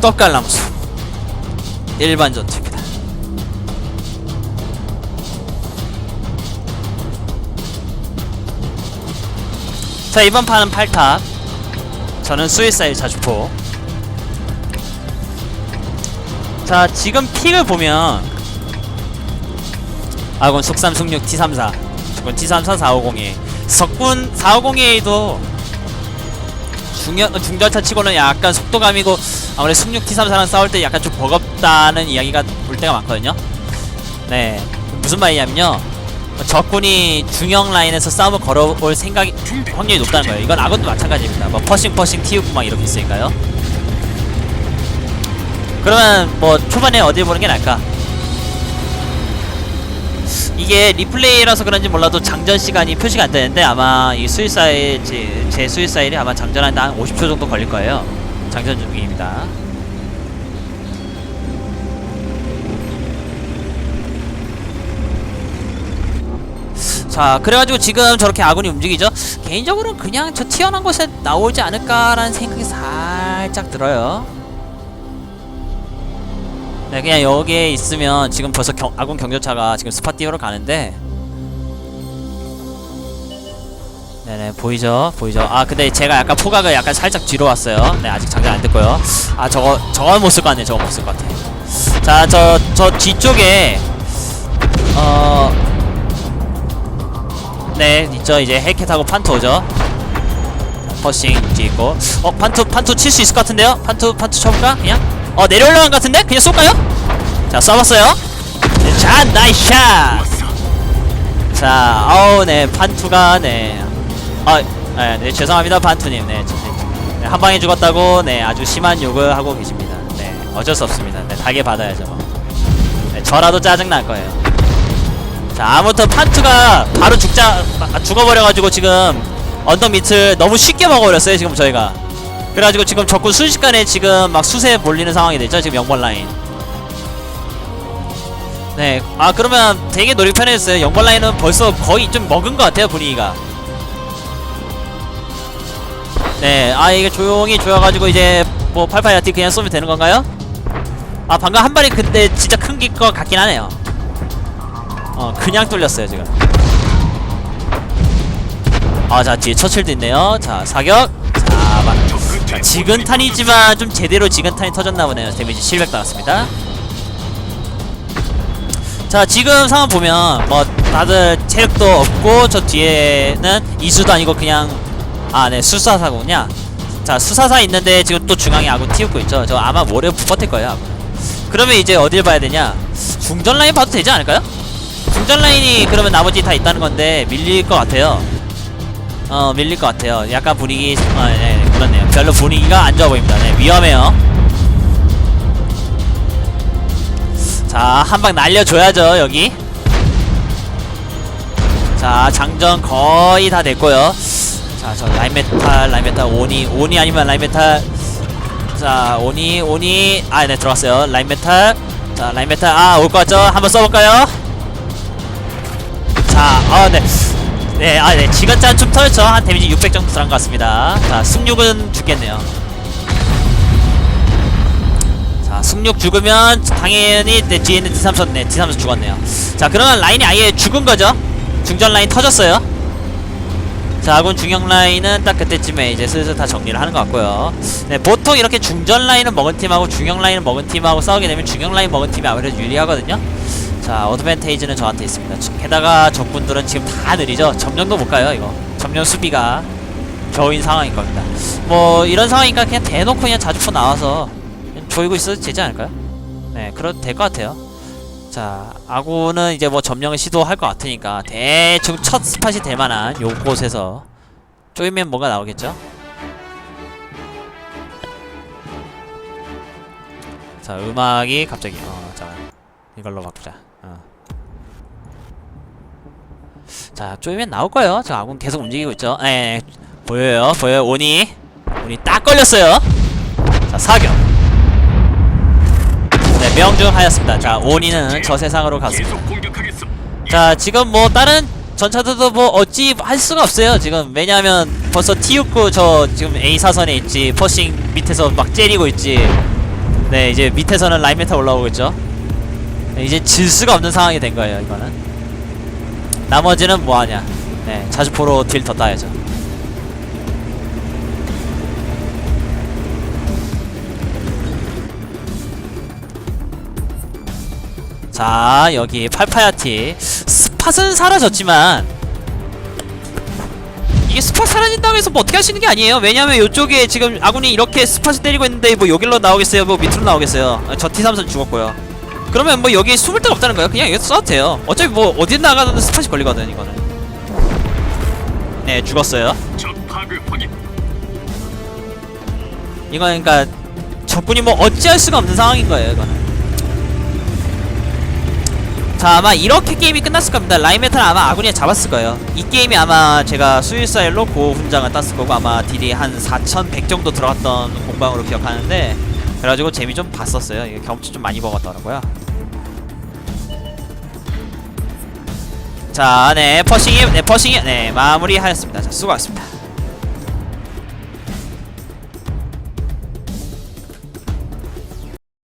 떡갈나무수. 일반 전투입니다. 자 이번 판은 8탑. 저는 스위사일 자주포. 자 지금 픽을 보면 아군 속삼 숙육 T34 적군 T34 450이 석군 450A도 중연, 중전차 치고는 약간 속도감이고 아무래도 숙육 T34랑 싸울 때 약간 좀 버겁다는 이야기가 올 때가 많거든요. 네. 무슨 말이냐면요. 적군이 중형 라인에서 싸움을 걸어올 생각이 확률이 높다는 거예요. 이건 아군도 마찬가지입니다. 뭐 퍼싱 퍼싱 T69 막 이렇게 있으니까요. 그러면 뭐 초반에 어딜 보는 게 나을까? 이게 리플레이라서 그런지 몰라도 장전 시간이 표시가 안 되는데 아마 이 수일사일 제, 제 수일사일이 아마 장전하는데 한 50초 정도 걸릴 거예요. 장전 중입니다. 자, 그래가지고 지금 저렇게 아군이 움직이죠. 개인적으로는 그냥 저 튀어나온 곳에 나오지 않을까라는 생각이 살짝 들어요. 네, 그냥 여기에 있으면 지금 벌써 경, 아군 경조차가 지금 띄우러 가는데 네네 보이죠? 보이죠? 아 근데 제가 약간 포각을 약간 살짝 뒤로 왔어요. 네 아직 장전 안 됐고요. 아 저거 저건 못 쓸 것 같네 저건 못 쓸 것 같아 자저저 뒤쪽에 어네 있죠. 이제 헬켓하고 판토 오죠? 퍼싱 뒤에 있고. 어 판투 판투 칠수 있을 것 같은데요? 판투 판투 쳐볼까? 그냥? 어 내려올라간 것 같은데? 그냥 쏠까요? 자 쏴봤어요. 네, 자 나이스 샷자 어우 네 판투가 네 아, 네, 네 죄송합니다 판투님 네, 저- 네, 한 방에 죽었다고 네 아주 심한 욕을 하고 계십니다 네 어쩔 수 없습니다 네 타게 받아야죠 뭐. 네, 저라도 짜증 날 거예요 자 아무튼 판투가 바로 죽자 아, 죽어버려가지고 지금 언덕 밑을 너무 쉽게 먹어버렸어요 지금 저희가 그래가지고 지금 적군 순식간에 지금 막 수세에 몰리는 상황이 됐죠 지금 영번 라인 네, 아 그러면 되게 노력 편해졌어요. 영번 라인은 벌써 거의 좀 먹은 것 같아요 분위기가. 네, 아 이게 조용히 조여가지고 이제 뭐 팔팔 야티 그냥 쏘면 되는 건가요? 아 방금 한 발이 근데 진짜 큰게것 같긴 하네요. 어 그냥 뚫렸어요 지금. 아 자 뒤에 처칠도 있네요. 자 사격. 자 막. 자, 지근탄이지만 좀 제대로 지근탄이 터졌나 보네요. 데미지 700 나왔습니다. 자 지금 상황 보면 뭐 다들 체력도 없고 저 뒤에는 이수도 아니고 그냥 아네 수사사군요 자 수사사 있는데 지금 또 중앙에 아군 튀우고 있죠. 저 아마 모래 버틸 거예요 아군 그러면 이제 어딜 봐야 되냐? 중전 라인 봐도 되지 않을까요? 중전 라인이 그러면 나머지 다 있다는 건데 밀릴 것 같아요. 어 밀릴 것 같아요. 약간 분위기 아 네, 네 그렇네요. 별로 분위기가 안 좋아 보입니다. 네 위험해요. 자, 한 방 날려줘야죠, 여기. 자, 장전 거의 다 됐고요. 자, 저 라인메탈, 라인메탈, 오니, 오니 아니면 라인메탈. 자, 오니, 오니. 아, 네, 들어왔어요. 라인메탈. 자, 라인메탈. 아, 올 것 같죠? 한번 써볼까요? 자, 아, 네. 네, 아, 네. 지간짠 좀 털죠. 한 데미지 600 정도 들어간 것 같습니다. 자, 승육은 죽겠네요. 자, 승육 죽으면 당연히 내 뒤에 있는 D3선 네, D3선 죽었네요. 자, 그러면 라인이 아예 죽은 거죠. 중전 라인 터졌어요. 자, 아군 중형 라인은 딱 그때쯤에 이제 슬슬 다 정리를 하는 것 같고요. 네, 보통 이렇게 중전 라인을 먹은 팀하고 중형 라인을 먹은 팀하고 싸우게 되면 중형 라인 먹은 팀이 아무래도 유리하거든요. 자, 어드밴테이지는 저한테 있습니다. 게다가 적군들은 지금 다 느리죠. 점령도 못 가요, 이거. 점령 수비가 겨우인 상황인 겁니다. 뭐 이런 상황이니까 그냥 대놓고 그냥 자주포 나와서 조이고 있어도 되지 않을까요? 네, 그래도 될 것 같아요. 자, 아군은 이제 뭐 점령을 시도할 것 같으니까 대충 첫 스팟이 될 만한 요곳에서 쪼이면 뭔가 나오겠죠? 자, 음악이 갑자기 어, 자, 이걸로 바꾸자. 어. 자, 쪼이면 나올 거예요. 저 아군 계속 움직이고 있죠. 예, 보여요, 보여요. 오니, 오니 딱 걸렸어요. 자, 사격. 네, 명중하였습니다. 자, 오니는 저 세상으로 갔습니다. 자, 지금 뭐 다른 전차들도 뭐 어찌 할 수가 없어요. 지금 왜냐하면 벌써 T69 저 지금 A 사선에 있지, 퍼싱 밑에서 막 째리고 있지. 네 이제 밑에서는 라인 메타 올라오고 있죠 네, 이제 질 수가 없는 상황이 된 거예요 이거는 나머지는 뭐하냐 네 자주포로 딜 더 따야죠 자 여기 팔파야티. 스팟은 사라졌지만 이게 스팟 사라진다고 해서 뭐 어떻게 있는 게 아니에요. 왜냐면 이쪽에 지금 아군이 이렇게 스팟을 때리고 있는데 뭐 여길로 나오겠어요? 뭐 밑으로 나오겠어요? 아, 저 T3선 죽었고요. 그러면 뭐 여기 숨을 데가 없다는 거예요? 그냥 여기서 써도 돼요. 어차피 뭐 어디 나가든 스팟이 걸리거든 이거는. 네 죽었어요. 이건 그러니까 적군이 뭐 어찌할 수가 없는 상황인 거예요 이거는 자 아마 이렇게 게임이 끝났을 겁니다 라인메탈 아마 아군이 잡았을 거예요 이 게임이 아마 제가 수일사일로 고훈장을 땄을 거고 아마 딜이 한 4100 정도 들어갔던 공방으로 기억하는데 그래가지고 재미 좀 봤었어요 이게 경험치 좀 많이 먹었더라고요 자, 네, 퍼싱이, 네, 퍼싱이, 네, 마무리하였습니다. 자, 수고하셨습니다.